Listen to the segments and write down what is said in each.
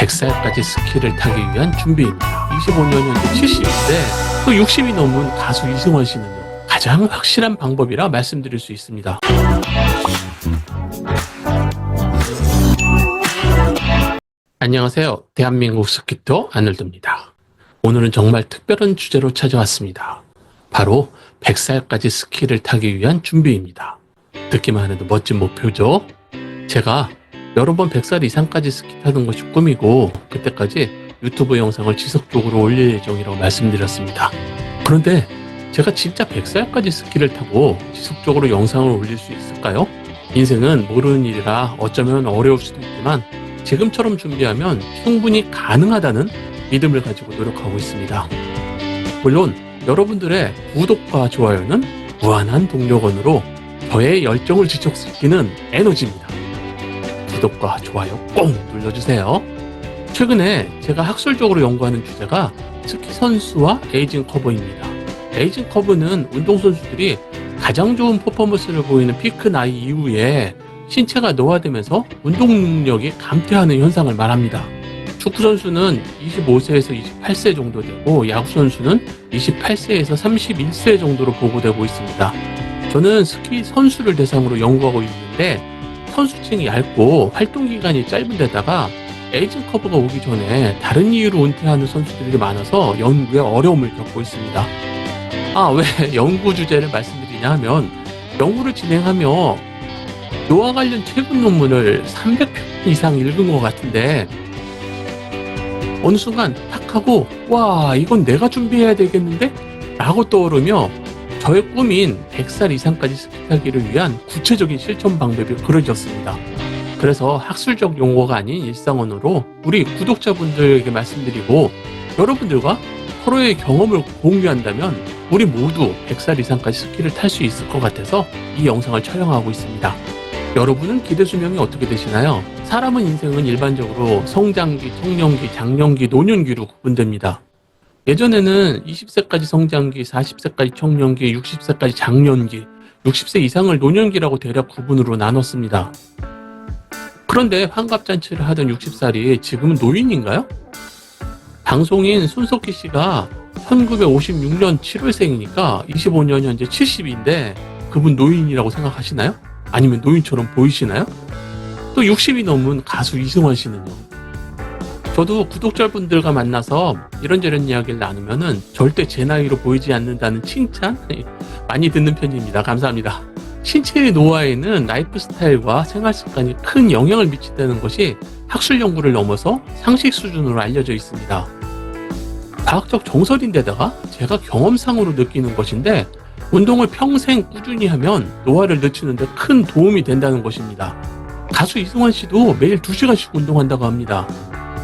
100살까지 스키를 타기 위한 준비입니다. 25년 현재 70인데 또 60이 넘은 가수 이승원 씨는요. 가장 확실한 방법이라 말씀드릴 수 있습니다. 안녕하세요. 대한민국 스키터 아놀드입니다. 오늘은 정말 특별한 주제로 찾아왔습니다. 바로 100살까지 스키를 타기 위한 준비입니다. 듣기만 해도 멋진 목표죠? 제가 여러 번 100살 이상까지 스키 타는 것이 꿈이고 그때까지 유튜브 영상을 지속적으로 올릴 예정이라고 말씀드렸습니다. 그런데 제가 진짜 100살까지 스키를 타고 지속적으로 영상을 올릴 수 있을까요? 인생은 모르는 일이라 어쩌면 어려울 수도 있지만 지금처럼 준비하면 충분히 가능하다는 믿음을 가지고 노력하고 있습니다. 물론 여러분들의 구독과 좋아요는 무한한 동력원으로 저의 열정을 지속시키는 에너지입니다. 구독과 좋아요 꼭 눌러주세요. 최근에 제가 학술적으로 연구하는 주제가 스키 선수와 에이징 커브입니다. 에이징 커브는 운동선수들이 가장 좋은 퍼포먼스를 보이는 피크 나이 이후에 신체가 노화되면서 운동 능력이 감퇴하는 현상을 말합니다. 축구 선수는 25세에서 28세 정도 되고 야구 선수는 28세에서 31세 정도로 보고되고 있습니다. 저는 스키 선수를 대상으로 연구하고 있는데 선수층이 얇고 활동 기간이 짧은 데다가 에이징 커브가 오기 전에 다른 이유로 은퇴하는 선수들이 많아서 연구에 어려움을 겪고 있습니다. 아, 왜 연구 주제를 말씀드리냐 하면 연구를 진행하며 노화 관련 최근 논문을 300편 이상 읽은 것 같은데 어느 순간 탁 하고 와 이건 내가 준비해야 되겠는데? 라고 떠오르며 저의 꿈인 100살 이상까지 스키 타기를 위한 구체적인 실천 방법이 그려졌습니다. 그래서 학술적 용어가 아닌 일상언어로 우리 구독자분들에게 말씀드리고 여러분들과 서로의 경험을 공유한다면 우리 모두 100살 이상까지 스키를 탈 수 있을 것 같아서 이 영상을 촬영하고 있습니다. 여러분은 기대 수명이 어떻게 되시나요? 사람은 인생은 일반적으로 성장기, 청년기, 장년기, 노년기로 구분됩니다. 예전에는 20세까지 성장기, 40세까지 청년기, 60세까지 장년기, 60세 이상을 노년기라고 대략 구분으로 나눴습니다. 그런데 환갑잔치를 하던 60살이 지금은 노인인가요? 방송인 손석희 씨가 1956년 7월생이니까 25년 현재 70인데 그분 노인이라고 생각하시나요? 아니면 노인처럼 보이시나요? 또 60이 넘은 가수 이승원 씨는요? 저도 구독자분들과 만나서 이런저런 이야기를 나누면은 절대 제 나이로 보이지 않는다는 칭찬 많이 듣는 편입니다. 감사합니다. 신체의 노화에는 라이프 스타일과 생활 습관이 큰 영향을 미친다는 것이 학술 연구를 넘어서 상식 수준으로 알려져 있습니다. 과학적 정설인데다가 제가 경험상으로 느끼는 것인데 운동을 평생 꾸준히 하면 노화를 늦추는데 큰 도움이 된다는 것입니다. 가수 이승환 씨도 매일 2시간씩 운동한다고 합니다.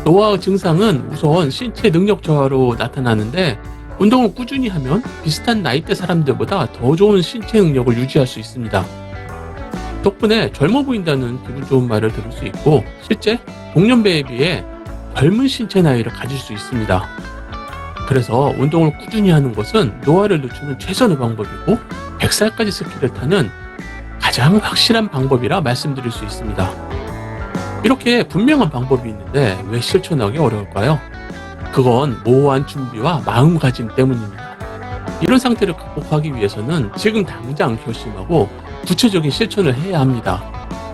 노화 증상은 우선 신체 능력 저하로 나타나는데 운동을 꾸준히 하면 비슷한 나이대 사람들보다 더 좋은 신체 능력을 유지할 수 있습니다. 덕분에 젊어 보인다는 기분 좋은 말을 들을 수 있고 실제 동년배에 비해 젊은 신체 나이를 가질 수 있습니다. 그래서 운동을 꾸준히 하는 것은 노화를 늦추는 최선의 방법이고 100살까지 스키를 타는 가장 확실한 방법이라 말씀드릴 수 있습니다. 이렇게 분명한 방법이 있는데 왜 실천하기 어려울까요? 그건 모호한 준비와 마음가짐 때문입니다. 이런 상태를 극복하기 위해서는 지금 당장 결심하고 구체적인 실천을 해야 합니다.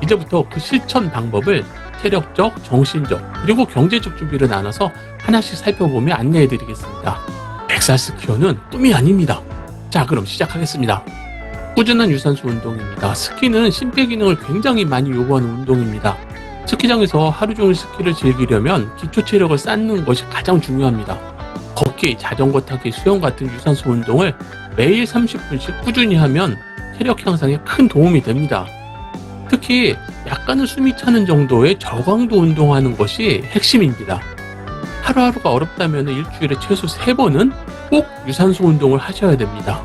이제부터 그 실천 방법을 체력적, 정신적, 그리고 경제적 준비를 나눠서 하나씩 살펴보며 안내해 드리겠습니다. 엑살 스 키어는 꿈이 아닙니다. 자, 그럼 시작하겠습니다. 꾸준한 유산소 운동입니다. 스키는 심폐 기능을 굉장히 많이 요구하는 운동입니다. 스키장에서 하루 종일 스키를 즐기려면 기초 체력을 쌓는 것이 가장 중요합니다. 걷기, 자전거 타기, 수영 같은 유산소 운동을 매일 30분씩 꾸준히 하면 체력 향상에 큰 도움이 됩니다. 특히 약간은 숨이 차는 정도의 저강도 운동하는 것이 핵심입니다. 하루하루가 어렵다면 일주일에 최소 3번은 꼭 유산소 운동을 하셔야 됩니다.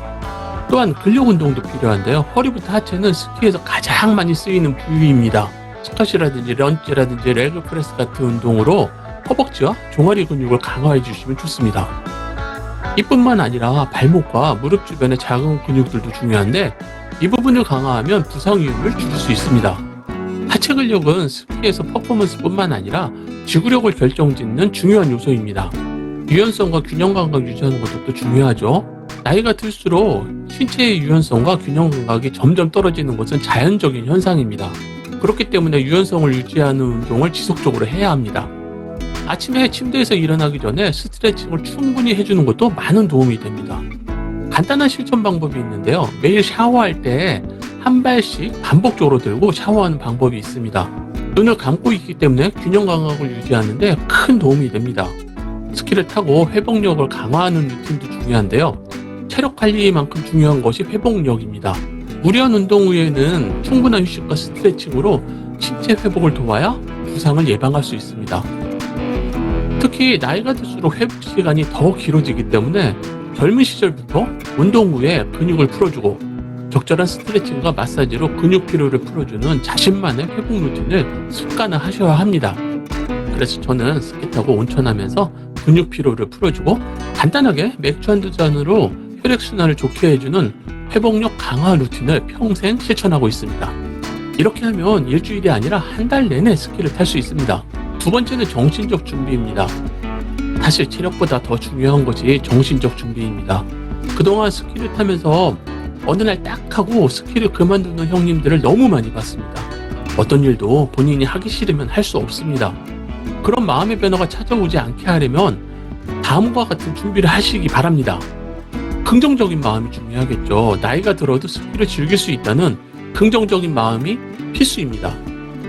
또한 근력 운동도 필요한데요. 허리부터 하체는 스키에서 가장 많이 쓰이는 부위입니다. 스쿼시라든지 런지라든지 레그 프레스 같은 운동으로 허벅지와 종아리 근육을 강화해 주시면 좋습니다. 이뿐만 아니라 발목과 무릎 주변의 작은 근육들도 중요한데 이 부분을 강화하면 부상 위험을 줄일 수 있습니다. 하체 근력은 스키에서 퍼포먼스뿐만 아니라 지구력을 결정짓는 중요한 요소입니다. 유연성과 균형 감각 유지하는 것도 또 중요하죠. 나이가 들수록 신체의 유연성과 균형 감각이 점점 떨어지는 것은 자연적인 현상입니다. 그렇기 때문에 유연성을 유지하는 운동을 지속적으로 해야 합니다. 아침에 침대에서 일어나기 전에 스트레칭을 충분히 해주는 것도 많은 도움이 됩니다. 간단한 실천 방법이 있는데요. 매일 샤워할 때 한 발씩 반복적으로 들고 샤워하는 방법이 있습니다. 눈을 감고 있기 때문에 균형 감각을 유지하는데 큰 도움이 됩니다. 스키를 타고 회복력을 강화하는 루틴도 중요한데요. 체력 관리만큼 중요한 것이 회복력입니다. 무리한 운동 후에는 충분한 휴식과 스트레칭으로 신체 회복을 도와야 부상을 예방할 수 있습니다. 특히 나이가 들수록 회복 시간이 더 길어지기 때문에 젊은 시절부터 운동 후에 근육을 풀어주고 적절한 스트레칭과 마사지로 근육 피로를 풀어주는 자신만의 회복 루틴을 습관화하셔야 합니다. 그래서 저는 스키 타고 온천하면서 근육 피로를 풀어주고 간단하게 맥주 한두 잔으로 혈액순환을 좋게 해주는 회복력 강화 루틴을 평생 실천하고 있습니다. 이렇게 하면 일주일이 아니라 한 달 내내 스키를 탈 수 있습니다. 두 번째는 정신적 준비입니다. 사실 체력보다 더 중요한 것이 정신적 준비입니다. 그동안 스키를 타면서 어느 날 딱 하고 스키를 그만두는 형님들을 너무 많이 봤습니다. 어떤 일도 본인이 하기 싫으면 할 수 없습니다. 그런 마음의 변화가 찾아오지 않게 하려면 다음과 같은 준비를 하시기 바랍니다. 긍정적인 마음이 중요하겠죠. 나이가 들어도 스키를 즐길 수 있다는 긍정적인 마음이 필수입니다.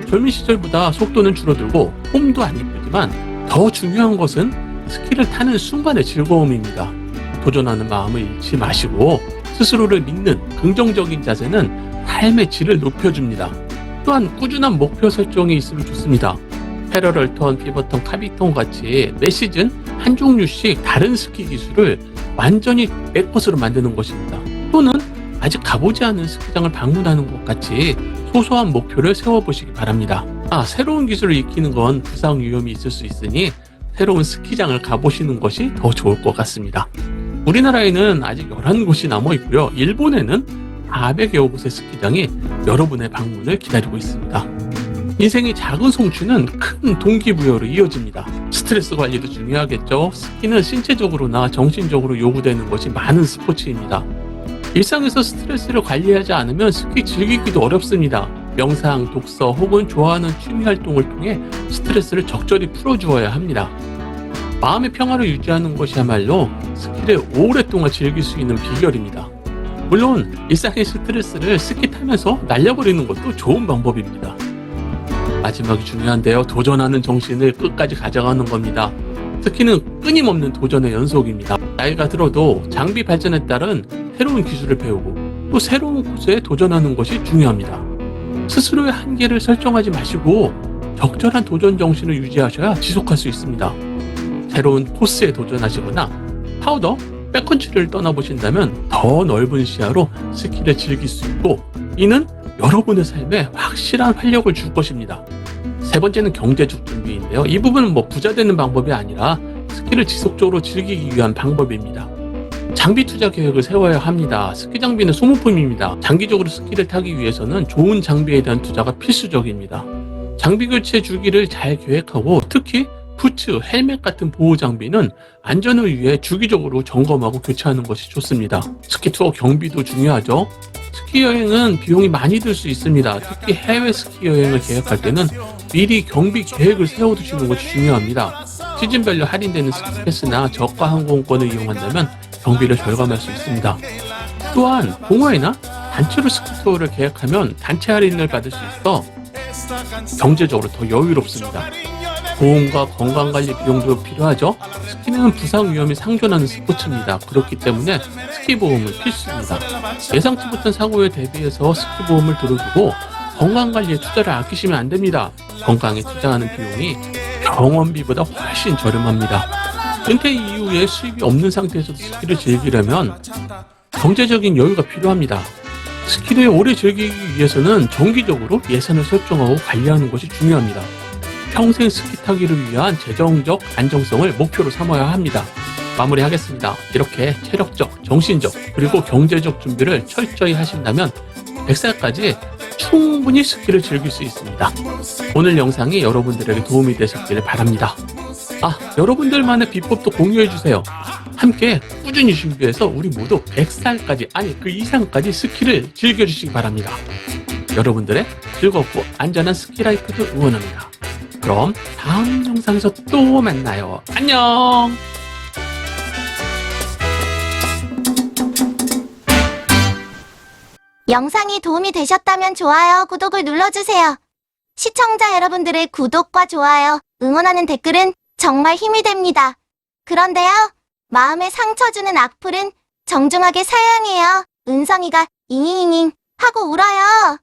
젊은 시절보다 속도는 줄어들고 홈도 안 이쁘지만 더 중요한 것은 스키를 타는 순간의 즐거움입니다. 도전하는 마음을 잃지 마시고 스스로를 믿는 긍정적인 자세는 삶의 질을 높여줍니다. 또한 꾸준한 목표 설정이 있으면 좋습니다. 패러럴턴, 피버턴, 카비턴 같이 매 시즌 한 종류씩 다른 스키 기술을 완전히 100%로 만드는 것입니다. 또는 아직 가보지 않은 스키장을 방문하는 것 같이 소소한 목표를 세워보시기 바랍니다. 아, 새로운 기술을 익히는 건 부상 위험이 있을 수 있으니 새로운 스키장을 가보시는 것이 더 좋을 것 같습니다. 우리나라에는 아직 11곳이 남아 있고요. 일본에는 400여 곳의 스키장이 여러분의 방문을 기다리고 있습니다. 인생의 작은 성취는 큰 동기부여로 이어집니다. 스트레스 관리도 중요하겠죠. 스키는 신체적으로나 정신적으로 요구되는 것이 많은 스포츠입니다. 일상에서 스트레스를 관리하지 않으면 스키 즐기기도 어렵습니다. 명상, 독서 혹은 좋아하는 취미 활동을 통해 스트레스를 적절히 풀어주어야 합니다. 마음의 평화를 유지하는 것이야말로 스키를 오랫동안 즐길 수 있는 비결입니다. 물론 일상의 스트레스를 스키 타면서 날려버리는 것도 좋은 방법입니다. 마지막이 중요한데요. 도전하는 정신을 끝까지 가져가는 겁니다. 스키는 끊임없는 도전의 연속입니다. 나이가 들어도 장비 발전에 따른 새로운 기술을 배우고 또 새로운 코스에 도전하는 것이 중요합니다. 스스로의 한계를 설정하지 마시고 적절한 도전 정신을 유지하셔야 지속할 수 있습니다. 새로운 코스에 도전하시거나 파우더, 백컨트리를 떠나보신다면 더 넓은 시야로 스키를 즐길 수 있고 이는 여러분의 삶에 확실한 활력을 줄 것입니다. 세 번째는 경제적 준비인데요. 이 부분은 뭐 부자 되는 방법이 아니라 스키를 지속적으로 즐기기 위한 방법입니다. 장비 투자 계획을 세워야 합니다. 스키 장비는 소모품입니다. 장기적으로 스키를 타기 위해서는 좋은 장비에 대한 투자가 필수적입니다. 장비 교체 주기를 잘 계획하고 특히 부츠, 헬멧 같은 보호 장비는 안전을 위해 주기적으로 점검하고 교체하는 것이 좋습니다. 스키 투어 경비도 중요하죠. 스키 여행은 비용이 많이 들 수 있습니다. 특히 해외 스키 여행을 계획할 때는 미리 경비 계획을 세워두시는 것이 중요합니다. 시즌별로 할인되는 스키 패스나 저가 항공권을 이용한다면 경비를 절감할 수 있습니다. 또한 동호회나 단체로 스키 투어를 계획하면 단체 할인을 받을 수 있어 경제적으로 더 여유롭습니다. 보험과 건강관리 비용도 필요하죠. 스키는 부상 위험이 상존하는 스포츠입니다. 그렇기 때문에 스키 보험은 필수입니다. 예상치 못한 사고에 대비해서 스키 보험을 들어두고 건강관리에 투자를 아끼시면 안 됩니다. 건강에 투자하는 비용이 병원비보다 훨씬 저렴합니다. 은퇴 이후에 수입이 없는 상태에서도 스키를 즐기려면 경제적인 여유가 필요합니다. 스키를 오래 즐기기 위해서는 정기적으로 예산을 설정하고 관리하는 것이 중요합니다. 평생 스키 타기를 위한 재정적 안정성을 목표로 삼아야 합니다. 마무리하겠습니다. 이렇게 체력적, 정신적, 그리고 경제적 준비를 철저히 하신다면 100살까지 충분히 스키를 즐길 수 있습니다. 오늘 영상이 여러분들에게 도움이 되셨기를 바랍니다. 아, 여러분들만의 비법도 공유해주세요. 함께 꾸준히 준비해서 우리 모두 100살까지, 아니 그 이상까지 스키를 즐겨주시기 바랍니다. 여러분들의 즐겁고 안전한 스키 라이프도 응원합니다. 그럼 다음 영상에서 또 만나요. 안녕! 영상이 도움이 되셨다면 좋아요, 구독을 눌러주세요. 시청자 여러분들의 구독과 좋아요, 응원하는 댓글은 정말 힘이 됩니다. 그런데요, 마음에 상처 주는 악플은 정중하게 사양해요. 은성이가 잉잉잉 하고 울어요.